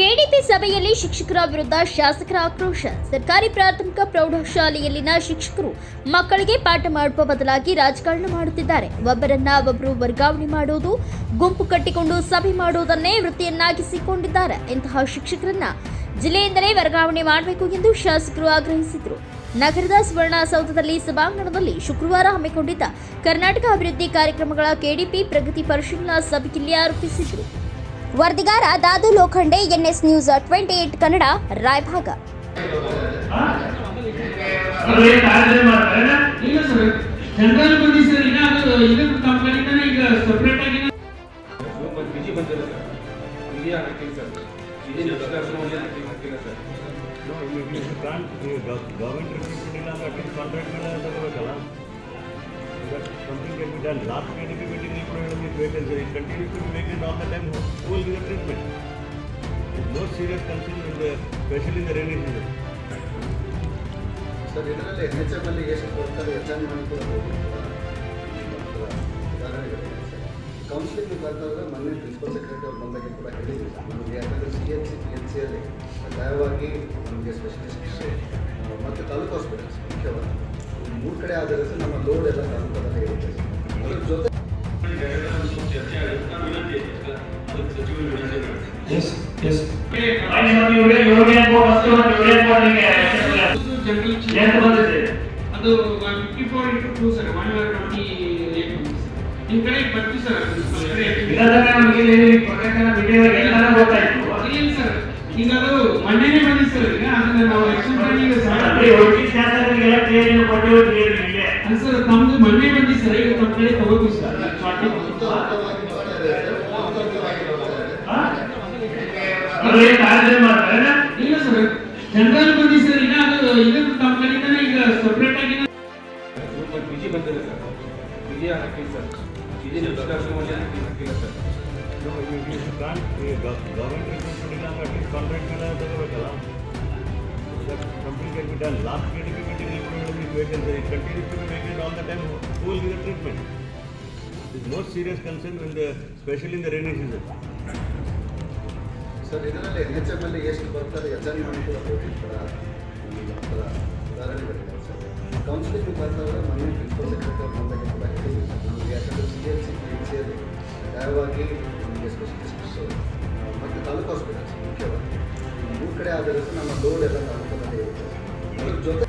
KDP ಸಭೆಯಲ್ಲಿ ಶಿಕ್ಷಕರ ವಿರುದ್ಧ ಶಾಸಕರ ಆಕ್ರೋಶ. ಸರ್ಕಾರಿ ಪ್ರಾಥಮಿಕ ಪ್ರೌಢಶಾಲೆಯಲ್ಲಿನ ಶಿಕ್ಷಕರು ಮಕ್ಕಳಿಗೆ ಪಾಠ ಮಾಡುವ ಬದಲಾಗಿ ರಾಜಕಾರಣ ಮಾಡುತ್ತಿದ್ದಾರೆ. ಒಬ್ಬರನ್ನ ಒಬ್ಬರು ವರ್ಗಾವಣೆ ಮಾಡುವುದು, ಗುಂಪು ಕಟ್ಟಿಕೊಂಡು ಸಭೆ ಮಾಡುವುದನ್ನೇ ವೃತ್ತಿಯನ್ನಾಗಿಸಿಕೊಂಡಿದ್ದಾರೆ. ಇಂತಹ ಶಿಕ್ಷಕರನ್ನ ಜಿಲ್ಲೆಯಿಂದಲೇ ವರ್ಗಾವಣೆ ಮಾಡಬೇಕು ಎಂದು ಶಾಸಕರು ಆಗ್ರಹಿಸಿದರು. ನಗರದ ಸುವರ್ಣಸೌಧದಲ್ಲಿ ಸಭಾಂಗಣದಲ್ಲಿ ಶುಕ್ರವಾರ ಹಮ್ಮಿಕೊಂಡಿದ್ದ ಕರ್ನಾಟಕ ಅಭಿವೃದ್ಧಿ ಕಾರ್ಯಕ್ರಮಗಳ ಕೆಡಿಪಿ ಪ್ರಗತಿ ಪರಿಶೀಲನಾ ಸಭೆಯಲ್ಲಿ ಆರೋಪಿಸಿದರು. ವರದಿಗಾರ Dadu Lokhande NS news twenty eight Kannada Raibag. ಅವ್ರು something can be done. Last KDP meeting ನೀವು ಕೂಡ ಹೇಳಿದ್ರಿ vehicles, it continues to be vacant all the time, who will give the treatment? There's no serious concern in the, especially in the rainy season. Sir ಇದರಲ್ಲಿ N H M ಅಲ್ಲಿ ಎಷ್ಟು ಕೊಡ್ತಾರೆ H M ಮಾಡಿ ಕೂಡ counselling ಮುಖಾಂತರ ಮೊನ್ನೆ principal secretary ಅವ್ರು ಬಂದಾಗ ಕೂಡ ಹೇಳಿದ್ರು ನಮಗೆ ಯಾಕಂದರೆ C H C P H ಸಿಯಲ್ಲಿ ದಯವಾಗಿ ನಮಗೆ ಸ್ಪೆಷಲಿಸ್ಟ್ ಮತ್ತು ತಾಲೂಕು ಹಾಸ್ಪಿಟಲ್ಸ್ ಮೂರು ಕಡೆ ಆದರೆ ಸರ್ ನಮ್ಮ ಲೋಡ್ ಎಲ್ಲ ತಾಲೂಕಲ್ಲೇ ಇರುತ್ತೆ ಅದ್ರ ಜೊತೆ ಅದು fifty four into two sir one hour twenty ನಿಮ್ಮ ಕಡೆ ಬರ್ತೀವಿ ಸರ್ ಸರ್ ನಮಗೆ ಪ್ರೊಟೆಕ್ಷನ್ ವಿಡಿಯೋ ಎಲ್ಲ ಗೊತ್ತಾಯ್ತು. ಇಲ್ಲ ಸರ್ ಈಗ ಅದು ಮೊನ್ನೆನೇ ಈಗ ಅದನ್ನ ನಾವು ಎಕ್ಸ್ಟೆಂಡ್ ಮಾಡಿ ಸರ್ ಅಂದ್ರೆ ಒಟ್ಟಿ ಶಾಸಕರಿಗೆಲ್ಲ ಟ್ರೈನಿಂಗ್ ಟ್ರೈನಿಂಗ್ ಇಲ್ಲೇ ಅದು ಸರ್ ತಮ್ಮದು ಮೊನ್ನೆ ಬಂದಿದೆ ಸರ್ ಈಗ ತಮ್ಮ ಕಡೆ ತಗೋತೀವಿ ಸರ್ ಇಲ್ಲ ಸರ್ ಜನರಲ್ ಬಂದಿ ಸರ್ ಈಗ ಅದು ಇದು ಕಂಪನಿನೇ ಈಗ ಸಪ್ರೇಟ್ ಆಗಿ ಬಿಜಿ ಬಂದಿದೆ ಸರ್ ಬಿಜಿ ಹಾಕಿಲ್ಲ ಸರ್ ಬಿಜಿ ಸರ್ ಯೋ ಯೋ ಗಣ್ ಮತ್ತು ದಾದಾ ಅವರು ದಿನಗಳಲ್ಲಿ conventional ಆಗಿರಬೇಕಲ್ಲ sir complicated last gate beating in the deviation it on the time full treatment this most serious concern when specially in the rain season sir. ಇದರಲ್ಲಿ H M ಅಲ್ಲಿ ಎಷ್ಟು ಬರ್ತಾರೆ ಯಥಾರೀ ಮನಿಟರಿ ಪ್ರೊಜೆಕ್ಟ್ ಕಡಾ ಉದಾಹರಣೆಗೆ ಸರ್ ಕೌನ್ಸಿಲ್ ಟು ಬಂತು ಅವರು ಮನಿಟರ್ secretary ಅಂತ ಮುಖ್ಯವಾಗಿ. ಮೂರು ಕಡೆ ಆಧರಿಸಿ ನಮ್ಮ ಲೋಡ್ ಎಲ್ಲ ನಮ್ಮ ಇರುತ್ತೆ ಜೊತೆ